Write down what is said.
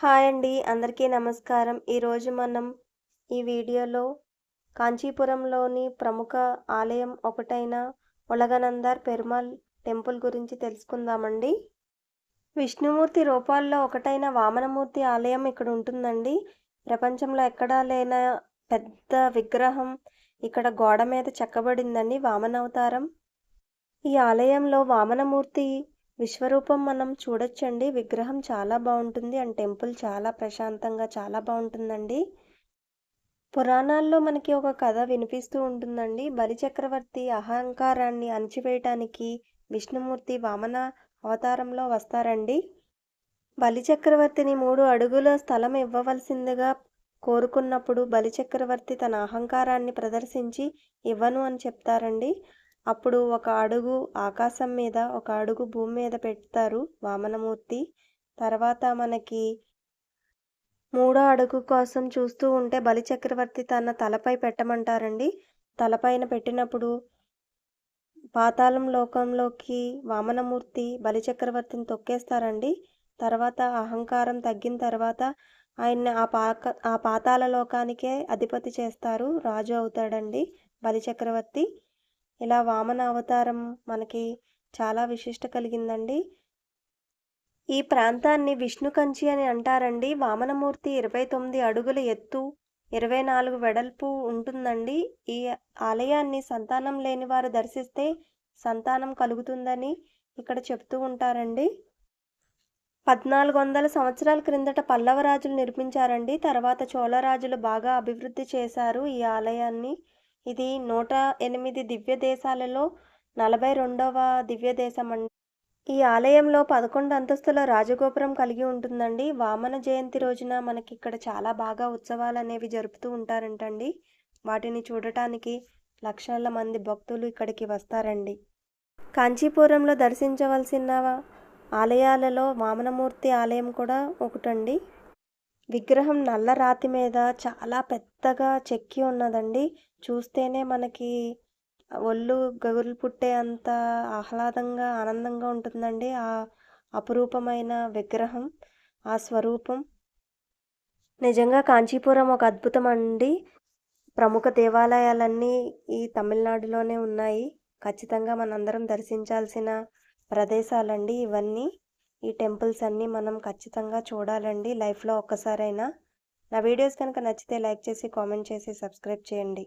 Hi అండి. అందరికీ నమస్కారం. ఈరోజు మనం ఈ వీడియోలో కాంచీపురంలోని ప్రముఖ ఆలయం ఒకటైన ఒలగనందర్ పెరుమాల్ టెంపుల్ గురించి తెలుసుకుందామండి. విష్ణుమూర్తి రూపాల్లో ఒకటైన వామనమూర్తి ఆలయం ఇక్కడ ఉంటుందండి. ప్రపంచంలో ఎక్కడా లేన పెద్ద విగ్రహం ఇక్కడ గోడ మీద చెక్కబడిందండి వామనవతారం. ఈ ఆలయంలో వామనమూర్తి విశ్వరూపం మనం చూడొచ్చండి. విగ్రహం చాలా బాగుంటుంది. అండ్ టెంపుల్ చాలా ప్రశాంతంగా చాలా బాగుంటుందండి. పురాణాల్లో మనకి ఒక కథ వినిపిస్తూ ఉంటుందండి. బలిచక్రవర్తి అహంకారాన్ని అణచివేయటానికి విష్ణుమూర్తి వామన అవతారంలో వస్తారండి. బలిచక్రవర్తిని మూడు అడుగుల స్థలం ఇవ్వవలసిందిగా కోరుకున్నప్పుడు బలిచక్రవర్తి తన అహంకారాన్ని ప్రదర్శించి ఇవ్వను అని చెప్తారండి. అప్పుడు ఒక అడుగు ఆకాశం మీద ఒక అడుగు భూమి మీద పెడతారు వామనమూర్తి. తర్వాత మనకి మూడో అడుగు కోసం చూస్తూ ఉంటే బలిచక్రవర్తి తన తలపై పెట్టమంటారండి. తలపైన పెట్టినప్పుడు పాతాళం లోకంలోకి వామనమూర్తి బలిచక్రవర్తిని తొక్కేస్తారండి. తర్వాత అహంకారం తగ్గిన తర్వాత ఆయన్ని ఆ పాక ఆ పాతాళ లోకానికే అధిపతి చేస్తారు. రాజు అవుతాడండి బలిచక్రవర్తి ఇలా వామన అవతారం మనకి చాలా విశిష్ట కలిగిందండి. ఈ ప్రాంతాన్ని విష్ణు కంచి అని అంటారండి. వామనమూర్తి ఇరవై తొమ్మిది అడుగుల ఎత్తు ఇరవై నాలుగు వెడల్పు ఉంటుందండి. ఈ ఆలయాన్ని సంతానం లేని వారు దర్శిస్తే సంతానం కలుగుతుందని ఇక్కడ చెప్తూ ఉంటారండి. పద్నాలుగు వందల సంవత్సరాల క్రిందట పల్లవ రాజులు నిర్మించారండి. తర్వాత చోళరాజులు బాగా అభివృద్ధి చేశారు ఈ ఆలయాన్ని. ఇది నూట ఎనిమిది దివ్య దేశాలలో నలభై రెండవ దివ్య దేశం అండి. ఈ ఆలయంలో పదకొండు అంతస్తుల రాజగోపురం కలిగి ఉంటుందండి. వామన జయంతి రోజున మనకి ఇక్కడ చాలా బాగా ఉత్సవాలు అనేవి జరుపుతూ ఉంటారంటండి. వాటిని చూడటానికి లక్షల మంది భక్తులు ఇక్కడికి వస్తారండి. కాంచీపురంలో దర్శించవలసిన ఆలయాలలో వామనమూర్తి ఆలయం కూడా ఒకటండి. విగ్రహం నల్ల రాతి మీద చాలా పెద్దగా చెక్కి ఉన్నదండి. చూస్తేనే మనకి ఒళ్ళు గగులు పుట్టే అంత ఆహ్లాదంగా ఆనందంగా ఉంటుందండి. ఆ అపురూపమైన విగ్రహం ఆ స్వరూపం. నిజంగా కాంచీపురం ఒక అద్భుతం అండి ప్రముఖ దేవాలయాలన్నీ ఈ తమిళనాడులోనే ఉన్నాయి. ఖచ్చితంగా మనందరం దర్శించాల్సిన ప్రదేశాలండి ఇవన్నీ. ఈ టెంపుల్స్ అన్నీ మనం ఖచ్చితంగా చూడాలండి లైఫ్లో ఒక్కసారైనా. నా వీడియోస్ కనుక నచ్చితే లైక్ చేసి కామెంట్ చేసి సబ్స్క్రైబ్ చేయండి.